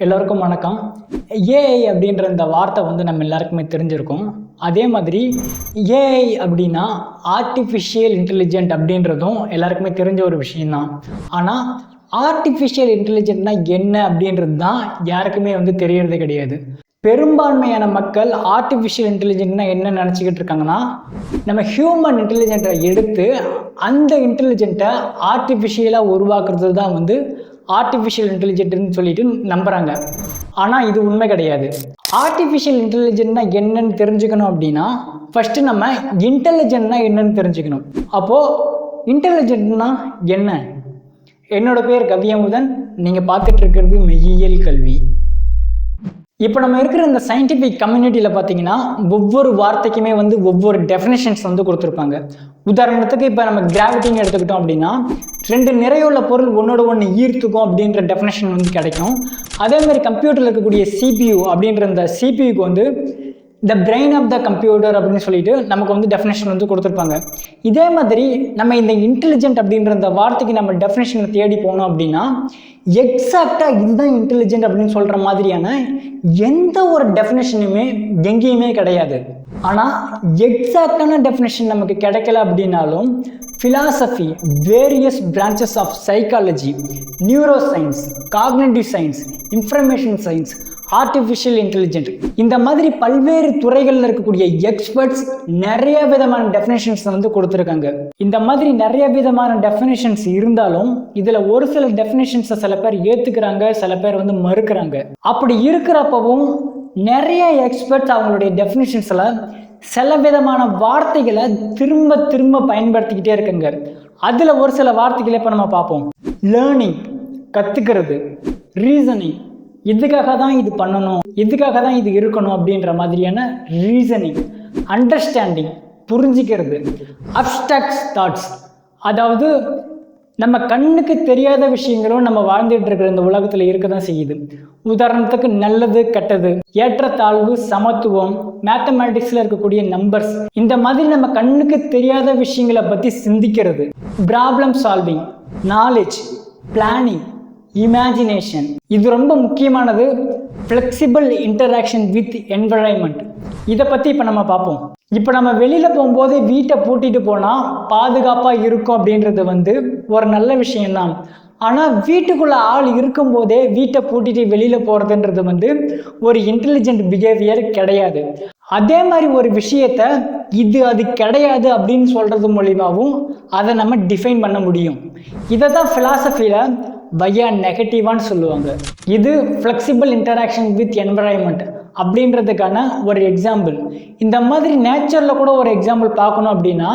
எல்லோருக்கும் வணக்கம். ஏஐ அப்படின்ற இந்த வார்த்தை வந்து நம்ம எல்லாருக்குமே தெரிஞ்சிருக்கும். அதே மாதிரி ஏஐ அப்படின்னா ஆர்டிஃபிஷியல் இன்டெலிஜென்ட் அப்படின்றதும் எல்லாருக்குமே தெரிஞ்ச ஒரு விஷயந்தான் ஆனால் ஆர்டிஃபிஷியல் இன்டெலிஜென்ட்னா என்ன அப்படின்றது தான் யாருக்குமே வந்து தெரியறது கிடையாது. பெரும்பான்மையான மக்கள் ஆர்டிஃபிஷியல் இன்டெலிஜென்ட்னா என்ன நினச்சிக்கிட்டு இருக்காங்கன்னா நம்ம ஹியூமன் இன்டெலிஜென்ட்டை எடுத்து அந்த இன்டெலிஜென்ட்டை ஆர்டிஃபிஷியலாக உருவாக்குறது தான் வந்து ஆர்டிஃபிஷியல் இன்டெலிஜென்ட்னு சொல்லிட்டு நம்புகிறாங்க ஆனால் இது உண்மை கிடையாது. ஆர்டிஃபிஷியல் இன்டெலிஜென்ட்னா என்னன்னு தெரிஞ்சுக்கணும் அப்படின்னா ஃபஸ்ட்டு நம்ம இன்டெலிஜென்ட்னா என்னன்னு தெரிஞ்சுக்கணும். அப்போது இன்டெலிஜென்ட்னா என்ன? என்னோட பேர் கவியமுதன். நீங்கள் பார்த்துட்டு இருக்கிறது மெய்யியல் கல்வி. இப்போ நம்ம இருக்கிற இந்த சயின்டிஃபிக் கம்யூனிட்டியில் பார்த்தீங்கன்னா ஒவ்வொரு வார்த்தைக்குமே வந்து ஒவ்வொரு டெஃபினேஷன்ஸ் வந்து கொடுத்துருப்பாங்க. உதாரணத்துக்கு இப்போ நம்ம கிராவிட்டின்னு எடுத்துக்கிட்டோம் அப்படின்னா ரெண்டு நிறையுள்ள பொருள் ஒன்றோட ஒன்று ஈர்த்துக்கும் அப்படின்ற டெஃபினேஷன் வந்து கிடைக்கும். அதே மாதிரி கம்ப்யூட்டரில் இருக்கக்கூடிய சிபியூ அப்படின்ற இந்த சிபியூக்கு வந்து the brain of the computer அப்படின்னு சொல்லிட்டு நமக்கு வந்து டெஃபினேஷன் வந்து கொடுத்துருப்பாங்க. இதே மாதிரி நம்ம இந்த இன்டெலிஜென்ட் அப்படின்ற அந்த வார்த்தைக்கு நம்ம டெஃபினேஷனை தேடி போனோம் அப்படின்னா எக்ஸாக்டாக இதுதான் இன்டெலிஜென்ட் அப்படின்னு சொல்கிற மாதிரியான எந்த ஒரு டெஃபினேஷனுமே எங்கேயுமே கிடையாது. ஆனால் எக்ஸாக்டான டெஃபினேஷன் நமக்கு கிடைக்கல அப்படின்னாலும் philosophy various branches of psychology neuroscience cognitive science information science artificial intelligent இந்த மாதிரி பல்வேறு துறைகளில் இருக்கக்கூடிய எக்ஸ்பர்ட்ஸ் நிறைய விதமான டெஃபினேஷன்ஸ் வந்து கொடுத்துருக்காங்க. இந்த மாதிரி நிறைய விதமான டெஃபினேஷன்ஸ் இருந்தாலும் இதில் ஒரு சில டெஃபினேஷன்ஸை சில பேர் ஏற்றுக்கிறாங்க சில பேர் வந்து மறுக்கிறாங்க. அப்படி இருக்கிறப்பவும் நிறைய எக்ஸ்பர்ட்ஸ் அவங்களுடைய டெஃபினேஷன்ஸில் சில விதமான வார்த்தைகளை திரும்ப திரும்ப பயன்படுத்திக்கிட்டே இருக்குங்க. அதில் ஒரு சில வார்த்தைகளை இப்போ நம்ம பார்ப்போம். லேர்னிங் கற்றுக்கிறது ரீசனிங் இதுக்காக தான் இது பண்ணணும்? இதுக்காக தான் இது இருக்கணும் அப்படின்ற மாதிரியான ரீசனிங் அண்டர்ஸ்டாண்டிங் புரிஞ்சிக்கிறது. அப்டாக்ஸ் தாட்ஸ் அதாவது நம்ம கண்ணுக்கு தெரியாத விஷயங்களும் நம்ம வாழ்ந்துட்டு இருக்கிற இந்த உலகத்தில் இருக்க தான் செய்யுது. உதாரணத்துக்கு நல்லது கெட்டது ஏற்றத்தாழ்வு சமத்துவம் மேத்தமேட்டிக்ஸில் இருக்கக்கூடிய நம்பர்ஸ் இந்த மாதிரி நம்ம கண்ணுக்கு தெரியாத விஷயங்களை பற்றி சிந்திக்கிறது. Problem solving knowledge planning imagination இது ரொம்ப முக்கியமானது ஃப்ளெக்சிபிள் இன்டராக்ஷன் வித் என்வரன்மெண்ட் இதை பற்றி இப்போ நம்ம பார்ப்போம். இப்போ நம்ம வெளியில் போகும்போது வீட்டை பூட்டிட்டு போனால் பாதுகாப்பாக இருக்கும் அப்படின்றது வந்து ஒரு நல்ல விஷயம்தான். ஆனால் வீட்டுக்குள்ளே ஆள் இருக்கும்போதே வீட்டை பூட்டிட்டு வெளியில் போகிறதுன்றது வந்து ஒரு இன்டெலிஜென்ட் பிஹேவியர் கிடையாது. அதே மாதிரி ஒரு விஷயத்த இது அது கிடையாது அப்படின்னு சொல்கிறது மூலியமாகவும் அதை நம்ம டிஃபைன் பண்ண முடியும். இதை தான் ஃபிலாசபியில் பையா நெகட்டிவான்னு சொல்லுவாங்க. இது ஃப்ளெக்சிபிள் இன்டராக்ஷன் வித் என்வரான்மெண்ட் அப்படின்றதுக்கான ஒரு எக்ஸாம்பிள் இந்த மாதிரி நேச்சரில் கூட ஒரு எக்ஸாம்பிள் பார்க்கணும் அப்படின்னா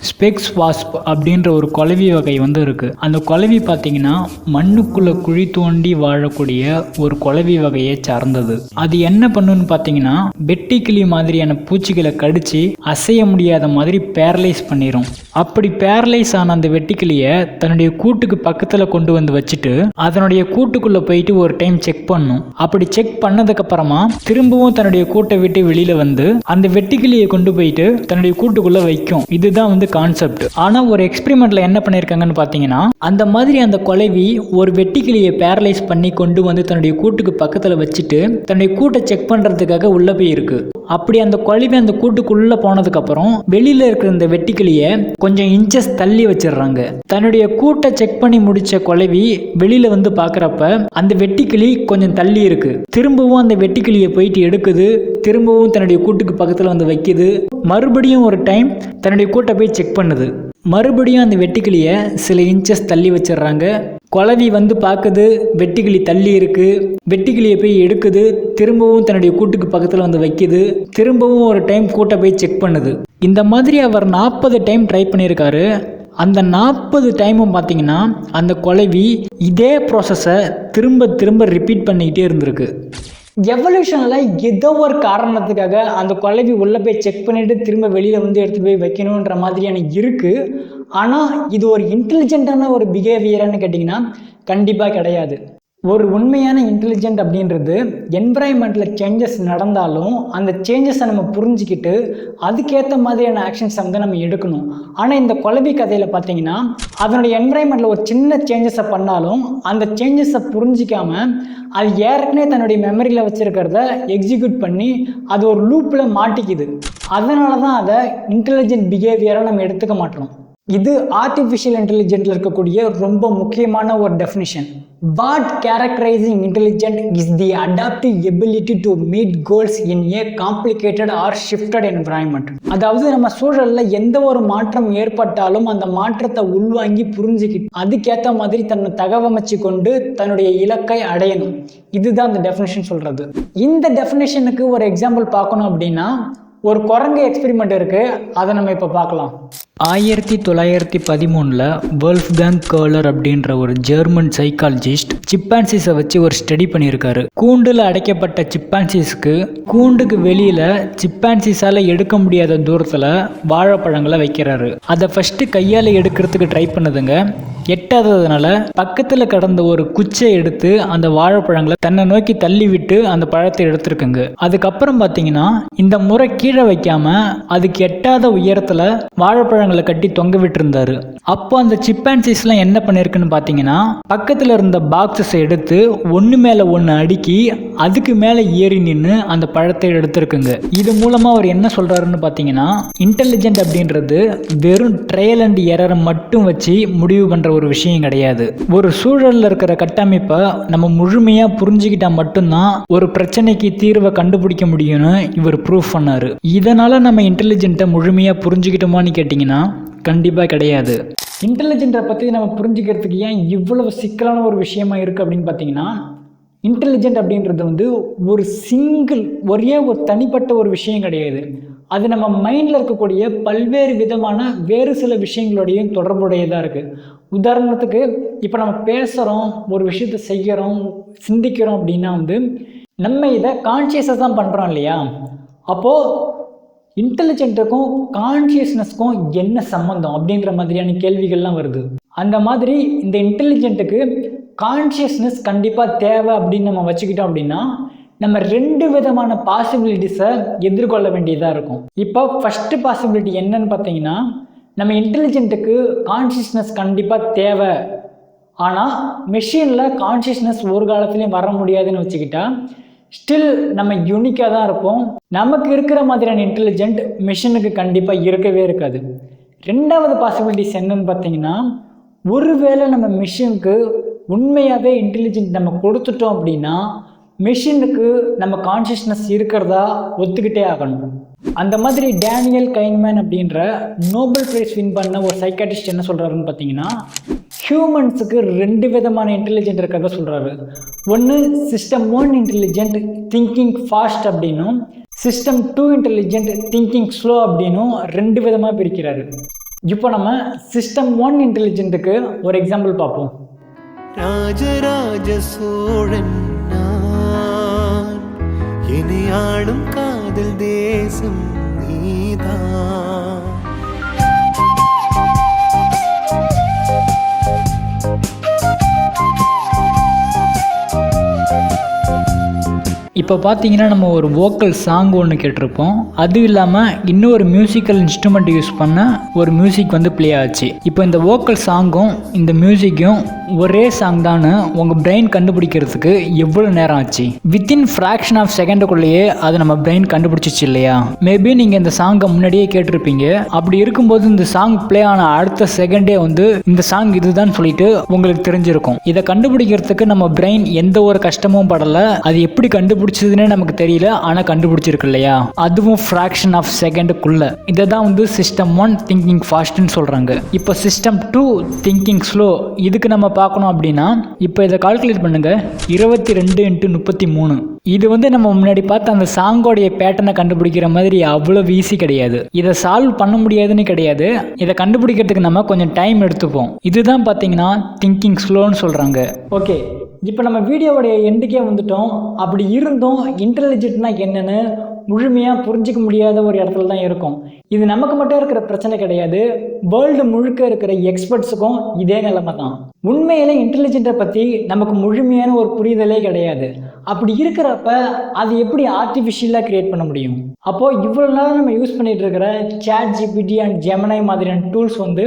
ஸ்பெக்ஸ் வாஸ்ப் அப்படின்ற ஒரு குலவி வகை வந்து இருக்குது அந்த குலவி பார்த்தீங்கன்னா மண்ணுக்குள்ளே குழி தோண்டி வாழக்கூடிய ஒரு குலவி வகையை சார்ந்தது. அது என்ன பண்ணுன்னு பார்த்தீங்கன்னா வெட்டிக்கிளி மாதிரியான பூச்சிகளை கடித்து அசைய முடியாத மாதிரி பேரலைஸ் பண்ணிடும் அப்படி பேரலைஸ் ஆன அந்த வெட்டிக்கிளியை தன்னுடைய கூட்டுக்கு பக்கத்தில் கொண்டு வந்து வச்சுட்டு அதனுடைய கூட்டுக்குள்ளே போயிட்டு ஒரு டைம் செக் பண்ணும். அப்படி செக் பண்ணதுக்கப்புறமா திரும்பவும் தன்னுடைய கூட்டை விட்டு வெளியில் வந்து அந்த வெட்டிக்கிளியை கொண்டு போயிட்டு தன்னுடைய கூட்டுக்குள்ளே வைக்கும். இதுதான் வந்து கான்செப்ட் ஆனால் ஒரு எக்ஸ்பெரிமெண்ட்டில் என்ன பண்ணியிருக்காங்கன்னு பார்த்தீங்கன்னா அந்த மாதிரி அந்த கொலைவி ஒரு வெட்டிக்கிளியை பேரலைஸ் பண்ணி கொண்டு வந்து தன்னுடைய கூட்டுக்கு பக்கத்தில் வச்சுட்டு தன்னுடைய கூட்டை செக் பண்ணுறதுக்காக உள்ளே போயிருக்கு. அப்படி அந்த குழவி அந்த கூட்டுக்குள்ளே போனதுக்கப்புறம் வெளியில் இருக்கிற இந்த வெட்டிக்கிளியை கொஞ்சம் இன்ச்சஸ் தள்ளி வச்சிடுறாங்க. தன்னுடைய கூட்டை செக் பண்ணி முடிச்ச குழவி வெளியில் வந்து பார்க்குறப்ப அந்த வெட்டிக்கிளி கொஞ்சம் தள்ளி இருக்கு. திரும்பவும் அந்த வெட்டிக்கிளியை போயிட்டு எடுக்குது. திரும்பவும் தன்னுடைய கூட்டுக்கு பக்கத்தில் வந்து வைக்குது. மறுபடியும் ஒரு டைம் தன்னுடைய கூட்டை போய் செக் பண்ணுது. மறுபடியும் அந்த வெட்டுக்கிளியை சில இன்ச்சஸ் தள்ளி வச்சிடுறாங்க. குழவி வந்து பார்க்குது வெட்டுக்கிளி தள்ளி இருக்கு. வெட்டுக்கிளியை போய் எடுக்குது திரும்பவும் தன்னுடைய கூட்டுக்கு பக்கத்தில் வந்து வைக்குது. திரும்பவும் ஒரு டைம் கூட்டை போய் செக் பண்ணுது. இந்த மாதிரி அவர் நாற்பது டைம் ட்ரை பண்ணியிருக்காரு. அந்த நாற்பது டைமும் பார்த்தீங்கன்னா அந்த குழவி இதே ப்ராசஸை திரும்ப திரும்ப ரிப்பீட் பண்ணிக்கிட்டே இருந்திருக்கு. எவல்யூஷனில் ஏதோ ஒரு காரணத்துக்காக அந்த குழவி உள்ளே போய் செக் பண்ணிவிட்டு திரும்ப வெளியில் வந்து எடுத்து போய் வைக்கணுன்ற மாதிரியான இருக்குது ஆனால் இது ஒரு இன்டெலிஜென்ட்டான ஒரு பிஹேவியரானு கேட்டிங்கன்னா கண்டிப்பாக கிடையாது. ஒரு உண்மையான இன்டெலிஜென்ட் அப்படின்றது என்விரான்மெண்ட்டில் சேஞ்சஸ் நடந்தாலும் அந்த சேஞ்சஸை நம்ம புரிஞ்சுக்கிட்டு அதுக்கேற்ற மாதிரியான ஆக்ஷன்ஸை வந்து நம்ம எடுக்கணும். ஆனால் இந்த குழவி கதையில் பார்த்தீங்கன்னா அதனுடைய என்விரான்மெண்ட்டில் ஒரு சின்ன சேஞ்சஸை பண்ணாலும் அந்த சேஞ்சஸை புரிஞ்சிக்காம அது ஏற்கனவே தன்னுடைய மெமரியில் வச்சுருக்கிறத எக்ஸிக்யூட் பண்ணி அது ஒரு லூப்பில் மாட்டிக்குது. அதனால தான் அதை இன்டெலிஜென்ட் பிஹேவியராக நம்ம எடுத்துக்க மாட்டோம். இது ஆர்டிஃபிஷியல் இன்டெலிஜென்ட்ல இருக்கக்கூடிய ரொம்ப முக்கியமான ஒரு definition what characterising intelligent is the adaptive ability to meet goals in a complicated or shifted environment அதாவது நம்ம சூழலில் எந்த ஒரு மாற்றம் ஏற்பட்டாலும் அந்த மாற்றத்தை உள்வாங்கி புரிஞ்சுக்கிட்டு அதுக்கேற்ற மாதிரி தன்னை தகவமைச்சு கொண்டு தன்னுடைய இலக்கை அடையணும். இதுதான் அந்த டெஃபினேஷன் சொல்கிறது இந்த டெஃபினேஷனுக்கு ஒரு எக்ஸாம்பிள் பார்க்கணும் அப்படின்னா ஒரு குரங்கு எக்ஸ்பெரிமெண்ட் இருக்குது அதை நம்ம இப்போ பார்க்கலாம். ஆயிரத்தி தொள்ளாயிரத்தி பதிமூணில் வேர்ல்ஃப்கேங் கேர்லர் அப்படின்ற ஒரு ஜெர்மன் சைக்காலஜிஸ்ட் சிப்பான்சிஸை வச்சு ஒரு ஸ்டடி பண்ணியிருக்காரு. கூண்டில் அடைக்கப்பட்ட சிப்பான்சிஸ்க்கு கூண்டுக்கு வெளியில் சிப்பான்சிஸால் எடுக்க முடியாத தூரத்தில் வாழைப்பழங்களை வைக்கிறாரு. அதை ஃபஸ்ட்டு கையால் எடுக்கிறதுக்கு ட்ரை பண்ணுதுங்க. எட்டாததுனால பக்கத்தில் கடந்த ஒரு குச்சை எடுத்து அந்த வாழைப்பழங்களை தன்னை நோக்கி தள்ளி விட்டு அந்த பழத்தை எடுத்திருக்குங்க. அதுக்கப்புறம் பார்த்தீங்கன்னா இந்த முறை கீழே வைக்காம அதுக்கு எட்டாத உயரத்தில் வாழைப்பழம் கூடாரங்களை கட்டி தொங்க விட்டுருந்தாரு. அப்போ அந்த சிப்பான்சிஸ்லாம் என்ன பண்ணியிருக்குன்னு பார்த்தீங்கன்னா பக்கத்தில் இருந்த பாக்ஸஸை எடுத்து ஒன்று மேலே ஒன்று அடுக்கி அதுக்கு மேலே ஏறி நின்று அந்த பழத்தை எடுத்திருக்குங்க. இது மூலமாக அவர் என்ன சொல்கிறாருன்னு பார்த்தீங்கன்னா இன்டெலிஜென்ட் அப்படின்றது வெறும் ட்ரையல் அண்ட் எரரை மட்டும் வச்சு முடிவு பண்ணுற ஒரு விஷயம் கிடையாது. ஒரு சூழலில் இருக்கிற கட்டமைப்பை நம்ம முழுமையாக புரிஞ்சுக்கிட்டா மட்டும்தான் ஒரு பிரச்சனைக்கு தீர்வை கண்டுபிடிக்க முடியும்னு இவர் ப்ரூஃப் பண்ணார். இதனால் நம்ம இன்டெலிஜென்ட்டை முழுமையாக புரிஞ்சுக்கிட்டோமான்னு கேட்டிங்கன்னா கண்டிப்பாக கிடையாது. இன்டெலிஜென்ட்டை பற்றி நம்ம புரிஞ்சுக்கிறதுக்கு ஏன் இவ்வளவு சிக்கலான ஒரு விஷயமா இருக்குது அப்படின்னு பார்த்தீங்கன்னா இன்டெலிஜென்ட் அப்படின்றது வந்து ஒரு சிங்கிள் ஒரே ஒரு தனிப்பட்ட ஒரு விஷயம் கிடையாது. அது நம்ம மைண்டில் இருக்கக்கூடிய பல்வேறு விதமான வேறு சில விஷயங்களோடையும் தொடர்புடையதாக இருக்குது உதாரணத்துக்கு இப்போ நம்ம பேசுகிறோம் ஒரு விஷயத்தை செய்கிறோம் சிந்திக்கிறோம் அப்படின்னா வந்து நம்ம இதை கான்ஷியஸாக தான் பண்ணுறோம் இல்லையா? அப்போது இன்டெலிஜென்ட்டுக்கும் கான்ஷியஸ்னஸ்க்கும் என்ன சம்மந்தம் அப்படின்ற மாதிரியான கேள்விகள்லாம் வருது. அந்த மாதிரி இந்த இன்டெலிஜென்ட்டுக்கு கான்ஷியஸ்னஸ் கண்டிப்பாக தேவை அப்படின்னு நம்ம வச்சுக்கிட்டோம் அப்படின்னா நம்ம ரெண்டு விதமான பாசிபிலிட்டிஸை எதிர்கொள்ள வேண்டியதாக இருக்கும். இப்போ ஃபஸ்ட்டு பாசிபிலிட்டி என்னன்னு பார்த்தீங்கன்னா நம்ம இன்டெலிஜென்ட்டுக்கு கான்ஷியஸ்னஸ் கண்டிப்பாக தேவை. ஆனால் மெஷினில் கான்ஷியஸ்னஸ் ஒரு காலத்துலேயும் வர முடியாதுன்னு வச்சுக்கிட்டா ஸ்டில் நம்ம யூனிக்காக தான் இருப்போம். நமக்கு இருக்கிற மாதிரியான இன்டெலிஜென்ட் மிஷினுக்கு கண்டிப்பாக இருக்கவே இருக்காது. ரெண்டாவது பாசிபிலிட்டிஸ் என்னன்னு பார்த்தீங்கன்னா ஒருவேளை நம்ம மிஷினுக்கு உண்மையாகவே இன்டெலிஜென்ட் நம்ம கொடுத்துட்டோம் அப்படின்னா மிஷினுக்கு நம்ம கான்ஷியஸ்னஸ் இருக்கிறதா ஒத்துக்கிட்டே ஆகணும். அந்த மாதிரி டேனியல் கைன்மேன் அப்படின்ற நோபல் ப்ரைஸ் வின் பண்ண ஒரு சைக்காட்டிஸ்ட் என்ன சொல்கிறாருன்னு பார்த்தீங்கன்னா ஹியூமன்ஸுக்கு ரெண்டு விதமான இன்டெலிஜென்ட் இருக்கிறத சொல்கிறாரு ஒன்று system one intelligent thinking fast அப்படின்னும் system two intelligent thinking slow அப்படின்னும் ரெண்டு விதமாக பிரிக்கிறாரு. இப்போ நம்ம சிஸ்டம் ஒன் இன்டெலிஜென்ட்டுக்கு ஒரு எக்ஸாம்பிள் பார்ப்போம். ராஜராஜ சோழன் நான். என்னை ஆளும் காதல் தேசம் நீதான். இப்போ பார்த்தீங்கன்னா நம்ம ஒரு வோக்கல் சாங் ஒன்று கேட்டிருப்போம். அது இல்லாமல் இன்னொரு மியூசிக்கல் இன்ஸ்ட்ருமெண்ட் யூஸ் பண்ண ஒரு மியூசிக் வந்து ப்ளே ஆச்சு. இப்போ இந்த வோக்கல் சாங்கும் இந்த மியூசிக்கும் ஒரே சாங் தான் உங்கள் பிரெயின் கண்டுபிடிக்கிறதுக்கு எவ்வளோ நேரம் ஆச்சு? வித்தின் ஃப்ராக்ஷன் ஆஃப் செகண்டுக்குள்ளேயே அது நம்ம பிரெயின் கண்டுபிடிச்சிச்சு இல்லையா? மேபி நீங்கள் இந்த சாங்கை முன்னாடியே கேட்டிருப்பீங்க. அப்படி இருக்கும்போது இந்த சாங் ப்ளே ஆன அடுத்த செகண்டே வந்து இந்த சாங் இதுதான் சொல்லிட்டு உங்களுக்கு தெரிஞ்சிருக்கும். இதை கண்டுபிடிக்கிறதுக்கு நம்ம பிரெயின் எந்த ஒரு கஷ்டமும் படலை. அது எப்படி கண்டுபிடிச்சதுன்னே நமக்கு தெரியல. ஆனால் கண்டுபிடிச்சிருக்கு இல்லையா? அதுவும் ஃப்ராக்ஷன் ஆஃப் செகண்டுக்குள்ள இதை தான் வந்து சிஸ்டம் ஒன் திங்கிங் ஃபாஸ்ட்னு சொல்கிறாங்க இப்போ சிஸ்டம் டூ திங்கிங் ஸ்லோ இதுக்கு நம்ம பார்க்கணும் அப்படின்னா இப்போ இதை கால்குலேட் பண்ணுங்க. இருபத்தி ரெண்டு இன்ட்டு முப்பத்தி மூணு இது வந்து நம்ம முன்னாடி பார்த்த அந்த சாங்கோடைய பேட்டர்னை கண்டுபிடிக்கிற மாதிரி அவ்வளோ ஈஸி கிடையாது. இதை சால்வ் பண்ண முடியாதுன்னு கிடையாது. இதை கண்டுபிடிக்கிறதுக்கு நம்ம கொஞ்சம் டைம் எடுத்துப்போம். இதுதான் பார்த்தீங்கன்னா திங்கிங் ஸ்லோன்னு சொல்கிறாங்க ஓகே இப்போ நம்ம வீடியோவுடைய எண்டுக்கே வந்துட்டோம். அப்படி இருந்தும் இன்டெலிஜென்ட்னா என்னன்னு முழுமையாக புரிஞ்சிக்க முடியாத ஒரு இடத்துல தான் இருக்கும். இது நமக்கு மட்டும் இருக்கிற பிரச்சனை கிடையாது. வேர்ல்டு முழுக்க இருக்கிற எக்ஸ்பர்ட்ஸுக்கும் இதே நிலைமை தான். உண்மையில இன்டெலிஜென்ட்டை பற்றி நமக்கு முழுமையான ஒரு புரிதலே கிடையாது. அப்படி இருக்கிறப்ப அது எப்படி ஆர்டிஃபிஷியலாக கிரியேட் பண்ண முடியும்? அப்போது இவ்வளோ நாள் நம்ம யூஸ் பண்ணிகிட்டு இருக்கிற சேட் ஜிபிடி அண்ட் ஜெமனை மாதிரியான டூல்ஸ் வந்து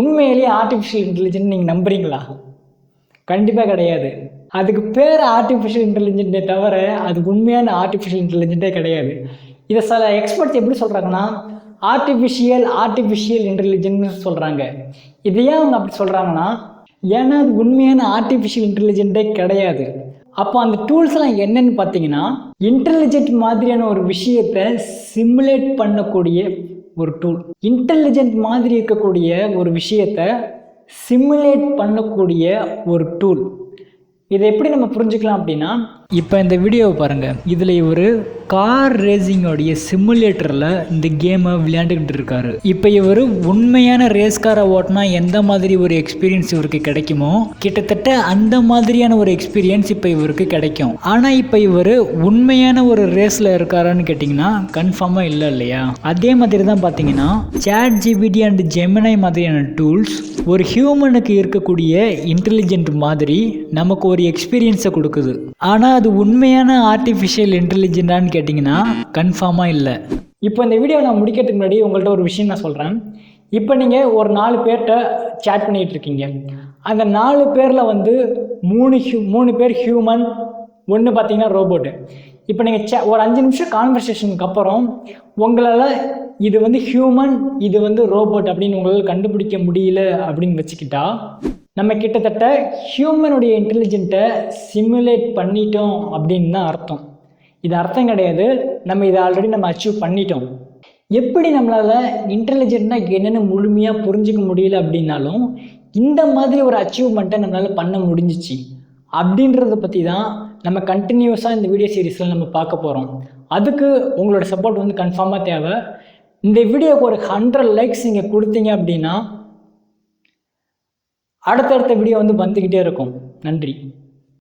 உண்மையிலேயே ஆர்டிஃபிஷியல் இன்டெலிஜென்ட் நீங்கள் நம்புறீங்களா? கண்டிப்பாக கிடையாது. அதுக்கு பேர் ஆர்டிஃபிஷியல் இன்டெலிஜென்ட்டே தவிர அது உண்மையான ஆர்டிஃபிஷியல் இன்டெலிஜென்ட்டே கிடையாது. இதை சில எக்ஸ்பர்ட்ஸ் எப்படி சொல்கிறாங்கன்னா ஆர்டிஃபிஷியல் ஆர்டிஃபிஷியல் இன்டெலிஜென்ட்னு சொல்கிறாங்க இது ஏன் அவங்க அப்படி சொல்கிறாங்கன்னா ஏன்னா அது உண்மையான ஆர்டிஃபிஷியல் இன்டெலிஜென்ட்டே கிடையாது. அப்போ அந்த டூல்ஸ்லாம் என்னன்னு பார்த்தீங்கன்னா இன்டெலிஜென்ட் மாதிரியான ஒரு விஷயத்தை சிமுலேட் பண்ணக்கூடிய ஒரு டூல் இன்டெலிஜென்ட் மாதிரி இருக்கக்கூடிய ஒரு விஷயத்தை சிமுலேட் பண்ணக்கூடிய ஒரு டூல் இதை எப்படி நம்ம புரிஞ்சுக்கலாம் அப்படின்னா இப்போ இந்த வீடியோவை பாருங்கள் இதில் இவர் கார் ரேசிங்கோடைய சிமுலேட்டரில் இந்த கேமை விளையாண்டுக்கிட்டு இருக்காரு. இப்போ இவர் உண்மையான ரேஸ் காரை ஓட்டினா எந்த மாதிரி ஒரு எக்ஸ்பீரியன்ஸ் இவருக்கு கிடைக்குமோ கிட்டத்தட்ட அந்த மாதிரியான ஒரு எக்ஸ்பீரியன்ஸ் இப்போ இவருக்கு கிடைக்கும். ஆனால் இப்போ இவர் உண்மையான ஒரு ரேஸில் இருக்காரான்னு கேட்டிங்கன்னா கன்ஃபார்மாக இல்லை இல்லையா? அதே மாதிரி தான் பார்த்தீங்கன்னா சேட் ஜிபிடி அண்ட் ஜெமினை மாதிரியான டூல்ஸ் ஒரு ஹியூமனுக்கு இருக்கக்கூடிய இன்டெலிஜென்ட் மாதிரி நமக்கு ஒரு எக்ஸ்பீரியன்ஸை கொடுக்குது. ஆனால் அது உண்மையான ஆர்டிஃபிஷியல் இன்டெலிஜென்டான்னு கேட்டிங்கன்னா கன்ஃபார்மாக இல்லை. இப்போ இந்த வீடியோ நான் முடிக்கிறதுக்கு முன்னாடி உங்கள்கிட்ட ஒரு விஷயம் நான் சொல்கிறேன் இப்போ நீங்கள் ஒரு நாலு பேர்கிட்ட சேட் பண்ணிகிட்டு இருக்கீங்க அந்த நாலு பேரில் வந்து மூணு ஹியூ மூணு பேர் ஹியூமன் ஒன்று பார்த்தீங்கன்னா ரோபோட்டு இப்போ நீங்கள் சே ஒரு அஞ்சு நிமிஷம் கான்வர்சேஷனுக்கு அப்புறம் உங்களால் இது வந்து ஹியூமன் இது வந்து ரோபோட் அப்படின்னு உங்களால் கண்டுபிடிக்க முடியல அப்படின்னு வச்சுக்கிட்டா நம்ம கிட்டத்தட்ட ஹியூமனுடைய இன்டெலிஜென்ட்டை சிமுலேட் பண்ணிட்டோம் அப்படின்னு தான் அர்த்தம். இது அர்த்தம் கிடையாது. நம்ம இதை ஆல்ரெடி நம்ம அச்சீவ் பண்ணிட்டோம். எப்படி நம்மளால் இன்டெலிஜென்ட்னா என்னென்னு முழுமையாக புரிஞ்சிக்க முடியல அப்படின்னாலும் இந்த மாதிரி ஒரு அச்சீவ்மெண்ட்டை நம்மளால் பண்ண முடிஞ்சிச்சு அப்படின்றத பற்றி தான் நம்ம கண்டினியூஸாக இந்த வீடியோ சீரிஸில் நம்ம பார்க்க போகிறோம் அதுக்கு உங்களோட சப்போர்ட் வந்து கன்ஃபார்மாக தேவை. இந்த வீடியோக்கு ஒரு ஹண்ட்ரட் லைக்ஸ் நீங்கள் கொடுத்தீங்க அப்படின்னா அடுத்தடுத்த வீடியோ வந்து வந்துக்கிட்டே இருக்கும். நன்றி.